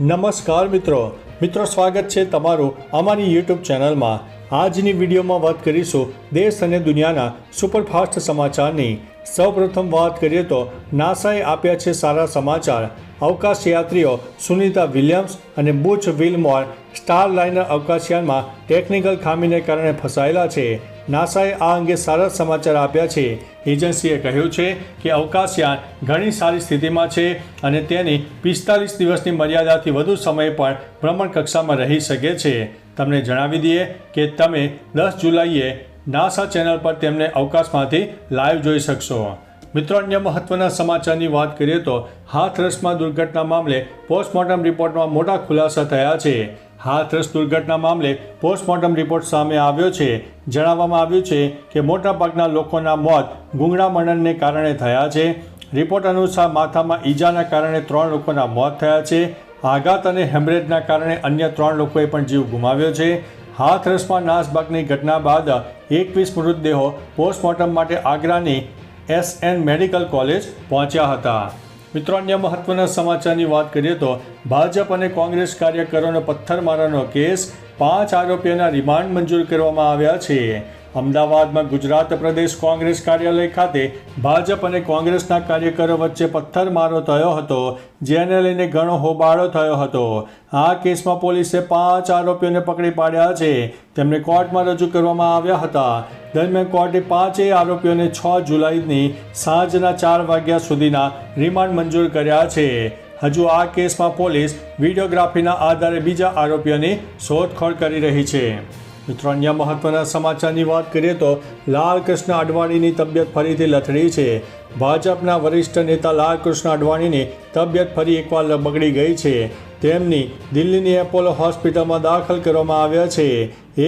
નમસ્કાર મિત્રો. મિત્રો, સ્વાગત છે તમારું અમારી યુટ્યુબ ચેનલમાં. આજની વિડીયોમાં વાત કરીશું દેશ અને દુનિયાના સુપરફાસ્ટ સમાચારની. સૌપ્રથમ વાત કરીએ તો નાસાએ આપ્યા છે સારા સમાચાર. અવકાશ યાત્રીઓ સુનિતા વિલિયમ્સ અને બુચ વિલમોર સ્ટાર લાઇનર અવકાશયાનમાં ટેકનિકલ ખામીને કારણે ફસાયેલા છે. નાસાએ આ અંગે સારા સમાચાર આપ્યા છે. એજન્સીએ કહ્યું છે કે અવકાશયાન ઘણી સારી સ્થિતિમાં છે અને તેની પિસ્તાલીસ દિવસની મર્યાદાથી વધુ સમય પણ ભ્રમણ કક્ષામાં રહી શકે છે. તમને જણાવી દઈએ કે તમે દસ જુલાઈએ નાસા ચેનલ પર તેમને અવકાશમાંથી લાઈવ જોઈ શકશો. મિત્રો, અન્ય મહત્વના સમાચારની વાત કરીએ તો હાથરસમાં દુર્ઘટના મામલે પોસ્ટમોર્ટમ રિપોર્ટમાં મોટા ખુલાસા થયા છે. હાથરસ દુર્ઘટના મામલે પોસ્ટમોર્ટમ રિપોર્ટ સામે આવ્યો છે. જણાવવામાં આવ્યું છે કે મોટાભાગના લોકોના મોત ગુંગળામણનને કારણે થયા છે. રિપોર્ટ અનુસાર માથામાં ઈજાના કારણે ત્રણ લોકોના મોત થયા છે. આઘાત અને હેમરેજના કારણે અન્ય ત્રણ લોકોએ પણ જીવ ગુમાવ્યો છે. હાથરસમાં નાસભાગની ઘટના બાદ એકવીસ મૃતદેહો પોસ્ટમોર્ટમ માટે આગ્રાની એસ એન મેડિકલ કોલેજ પહોંચ્યા હતા. મિત્રો, અન્ય મહત્વના સમાચારની વાત કરીએ તો ભાજપ અને કોંગ્રેસ કાર્યકરોનો પથ્થરમારાનો કેસ, પાંચ આરોપીઓના રિમાન્ડ મંજૂર કરવામાં આવ્યા છે. અમદાવાદમાં ગુજરાત પ્રદેશ કોંગ્રેસ કાર્યાલય ખાતે ભાજપ અને કોંગ્રેસના કાર્યકરો વચ્ચે પથ્થરમારો થયો હતો, જેને લઈને ઘણો હોબાળો થયો હતો. આ કેસમાં પોલીસે પાંચ આરોપીઓને પકડી પાડ્યા છે. તેમને કોર્ટમાં રજૂ કરવામાં આવ્યા હતા. દરમિયાન કોર્ટે પાંચેય આરોપીઓને છ જુલાઈની સાંજના ચાર વાગ્યા સુધીના રિમાન્ડ મંજૂર કર્યા છે. હજુ આ કેસમાં પોલીસ વિડીયોગ્રાફીના આધારે બીજા આરોપીઓની શોધખોળ કરી રહી છે. મિત્રો, અન્ય મહત્વના સમાચારની વાત કરીએ તો લાલકૃષ્ણ અડવાણીની તબિયત ફરીથી લથડી છે. ભાજપના વરિષ્ઠ નેતા લાલકૃષ્ણ અડવાણીની તબિયત ફરી એકવાર બગડી ગઈ છે. તેમની દિલ્હીની એપોલો હોસ્પિટલમાં દાખલ કરવામાં આવ્યા છે.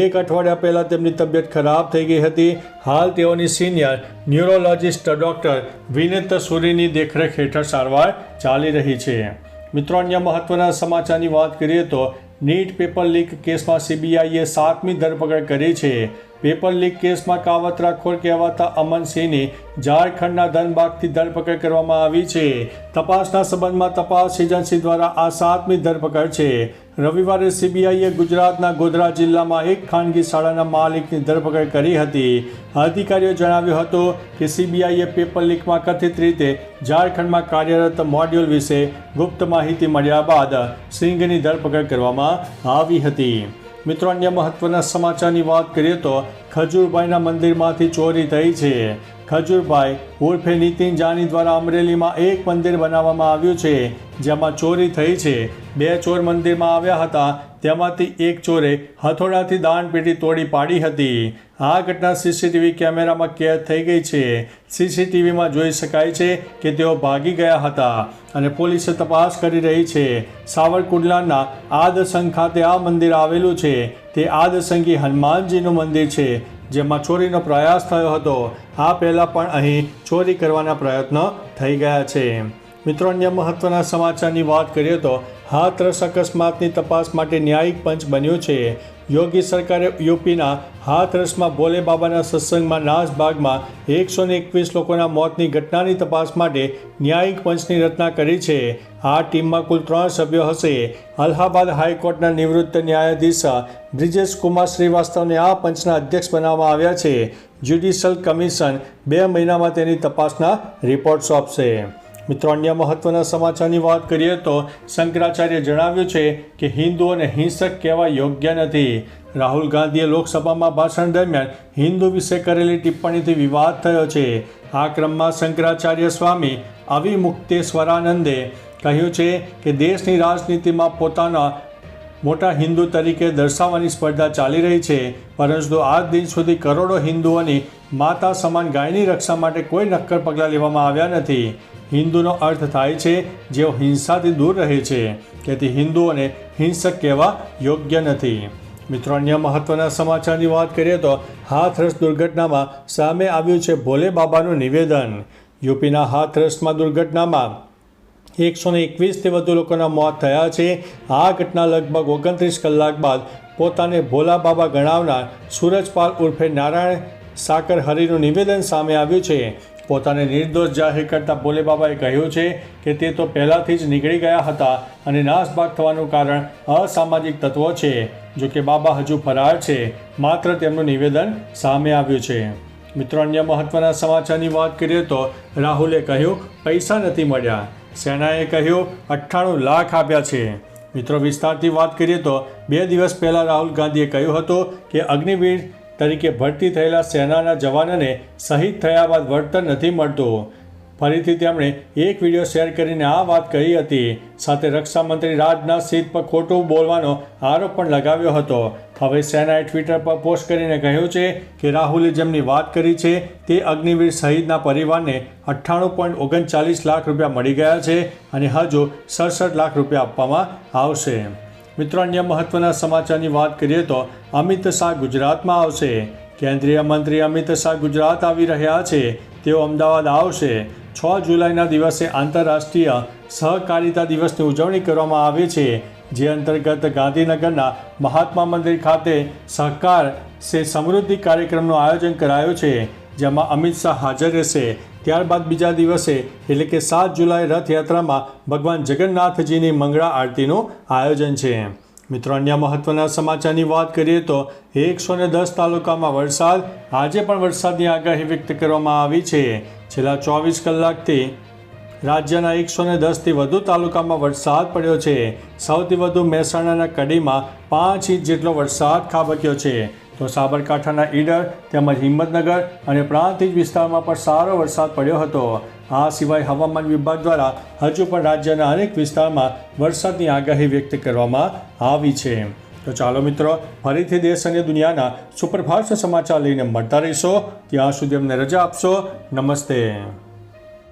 એક અઠવાડિયા પહેલાં તેમની તબિયત ખરાબ થઈ ગઈ હતી. હાલ તેઓની સિનિયર ન્યુરોલોજિસ્ટ ડૉક્ટર વિનેત સુરીની દેખરેખ હેઠળ સારવાર ચાલી રહી છે. મિત્રો, અન્ય મહત્વના સમાચારની વાત કરીએ તો નીટ પેપર લીક કેસમાં સીબીઆઈએ સાતમી ધરપકડ કરી છે. પેપર લીક કેસમાં કાવતરાખોર કહેવાતા અમનસિંહની ઝારખંડના ધનબાગથી ધરપકડ કરવામાં આવી છે. તપાસના સંબંધમાં તપાસ એજન્સી દ્વારા આ સાતમી ધરપકડ છે. રવિવારે સીબીઆઈએ ગુજરાતના ગોધરા જિલ્લામાં એક ખાનગી શાળાના માલિકની ધરપકડ કરી હતી. અધિકારીઓ જણાવ્યું હતું કે સીબીઆઈએ પેપર લીકમાં કથિત રીતે ઝારખંડમાં કાર્યરત મોડ્યુલ વિશે ગુપ્ત માહિતી મળ્યા બાદ સિંઘની ધરપકડ કરવામાં આવી હતી. મિત્રો અન્ય મહત્વના સમાચારની વાત કરીએ તો ખજૂરભાઈના મંદિરમાંથી ચોરી થઈ છે. ખજૂરભાઈ ઉર્ફે નીતિન જાની દ્વારા અમરેલીમાં એક મંદિર બનાવવામાં આવ્યું છે, જેમાં ચોરી થઈ છે. બે ચોર મંદિરમાં આવ્યા હતા, તેમાંથી એક ચોરે હથોડાથી દાનપેટી તોડી પાડી હતી. આ ઘટના સીસીટીવી કેમેરામાં કેદ થઈ ગઈ છે. સીસીટીવીમાં જોઈ શકાય છે કે તેઓ ભાગી ગયા હતા અને પોલીસે તપાસ કરી રહી છે. સાવરકુંડલાના આદસંગ ખાતે આ મંદિર આવેલું છે. તે આદસંગી હનુમાનજીનું મંદિર છે. જેમાં ચોરીનો પ્રયાસ થયો હતો. આ પહેલાં પણ અહીં ચોરી કરવાના પ્રયત્ન થઈ ગયા છે. મિત્રો, અન્ય મહત્વના સમાચારની વાત કરીએ તો હાથરસ અકસ્માતની તપાસ માટે ન્યાયિક પંચ બન્યો છે. યોગી સરકારે યુપીના હાથરસમાં ભોલે બાબાના સત્સંગમાં નાસભાગમાં એકસો ને એકવીસ લોકોના મોતની ઘટનાની તપાસ માટે ન્યાયિક પંચની રચના કરી છે. આ ટીમમાં કુલ ત્રણ સભ્યો હશે. અલ્હાબાદ હાઈકોર્ટના નિવૃત્ત ન્યાયાધીશ બ્રિજેશ કુમાર શ્રીવાસ્તવને આ પંચના અધ્યક્ષ બનાવવામાં આવ્યા છે. જ્યુડિશિયલ કમિશન બે મહિનામાં તેની તપાસના રિપોર્ટ સોંપશે મિત્રો, અન્ય મહત્વના સમાચારની વાત કરીએ તો શંકરાચાર્ય જણાવ્યું છે કે હિન્દુઓને હિંસક કહેવા યોગ્ય નથી. રાહુલ ગાંધીએ લોકસભામાં ભાષણ દરમિયાન હિન્દુ વિશે કરેલી ટિપ્પણીથી વિવાદ થયો છે. આ ક્રમમાં શંકરાચાર્ય સ્વામી અવિમુક્તેશ્વરાનંદે કહ્યું છે કે દેશની રાજનીતિમાં પોતાના મોટા હિન્દુ તરીકે દર્શાવવાની સ્પર્ધા ચાલી રહી છે. પરંતુ આજ દિન સુધી કરોડો હિન્દુઓની માતા સમાન ગાયની રક્ષા માટે કોઈ નક્કર પગલાં લેવામાં આવ્યા નથી. હિન્દુનો અર્થ થાય છે, જેઓ હિંસાથી દૂર રહે છે. તેથી હિન્દુઓને હિંસક કહેવા યોગ્ય નથી. મિત્રો, અન્ય મહત્વના સમાચારની વાત કરીએ તો હાથરસ દુર્ઘટનામાં સામે આવ્યું છે ભોલે બાબાનું નિવેદન. યુપીના હાથરસમાં દુર્ઘટનામાં એકસો ને એકવીસથી વધુ લોકોના મોત થયા છે. આ ઘટના લગભગ ઓગણત્રીસ કલાક બાદ પોતાને ભોલા બાબા ગણાવનાર સૂરજપાલ ઉર્ફે નારાયણ સાકર હરિનું નિવેદન સામે આવ્યું છે. પોતાને નિર્દોષ જાહેર કરતા ભોલે બાબાએ કહ્યું છે કે તે તો પહેલાંથી જ નીકળી ગયા હતા અને નાસભાગ થવાનું કારણ અસામાજિક તત્વો છે. જો કે બાબા હજુ ફરાર છે, માત્ર તેમનું નિવેદન સામે આવ્યું છે. મિત્રો, અન્ય મહત્વના સમાચારની વાત કરીએ તો રાહુલે કહ્યું, પૈસા નથી મળ્યા. સેનાએ કહ્યું, અઠ્ઠાણું લાખ આપ્યા છે. મિત્રો, વિસ્તારથી વાત કરીએ તો બે દિવસ પહેલાં રાહુલ ગાંધીએ કહ્યું હતું કે અગ્નિવીર તરીકે ભરતી થયેલા સેનાના જવાનોને શહીદ થયા બાદ વળતર નથી મળતું. ફરીથી તેમણે એક વીડિયો શેર કરીને આ વાત કહી હતી. સાથે રક્ષામંત્રી રાજનાથ સિંહ પર ખોટું બોલવાનો આરોપ પણ લગાવ્યો હતો. હવે સેનાએ ટ્વિટર પર પોસ્ટ કરીને કહ્યું છે કે રાહુલે જેમની વાત કરી છે, તે અગ્નિવીર શહીદના પરિવારને અઠ્ઠાણું પોઈન્ટ ઓગણચાલીસ લાખ રૂપિયા મળી ગયા છે અને હજુ સડસઠ લાખ રૂપિયા આપવામાં આવશે. મિત્રો, અન્ય મહત્વના સમાચારની વાત કરીએ તો અમિત શાહ ગુજરાતમાં આવશે. કેન્દ્રીય મંત્રી અમિત શાહ ગુજરાત આવી રહ્યા છે. તેઓ અમદાવાદ આવશે. છ જુલાઈના દિવસે આંતરરાષ્ટ્રીય સહકારિતા દિવસની ઉજવણી કરવામાં આવે છે, જે અંતર્ગત ગાંધીનગરના મહાત્મા મંદિર ખાતે સહકાર સે સમૃદ્ધિ કાર્યક્રમનું આયોજન કરાયું છે. જેમાં અમિત શાહ હાજર રહેશે. ત્યારબાદ બીજા દિવસે, એટલે કે સાત જુલાઈ રથયાત્રામાં ભગવાન જગન્નાથજીની મંગળા આરતીનું આયોજન છે. મિત્રો, અન્ય મહત્વના સમાચારની વાત કરીએ તો એકસો ને દસ તાલુકામાં વરસાદ, આજે પણ વરસાદની આગાહી વ્યક્ત કરવામાં આવી છે. છેલ્લા ચોવીસ કલાકથી રાજ્યના એકસો ને દસથી વધુ તાલુકામાં વરસાદ પડ્યો છે. સૌથી વધુ મહેસાણાના કડીમાં પાંચ ઇંચ જેટલો વરસાદ ખાબક્યો છે. તો સાબરકાંઠાના ઈડર તેમજ હિંમતનગર અને પ્રાંતિજ વિસ્તારમાં પણ સારો વરસાદ પડ્યો હતો. આ સિવાય હવામાન વિભાગ દ્વારા હજુ પણ રાજ્યના અનેક વિસ્તારમાં વરસાદની આગાહી વ્યક્ત કરવામાં આવી છે. તો ચાલો મિત્રો, ફરીથી દેશ અને દુનિયાના સુપરફાસ્ટ સમાચાર લઈને મળતા રહીશો. ત્યાં સુધી અમને રજા આપશો. નમસ્તે.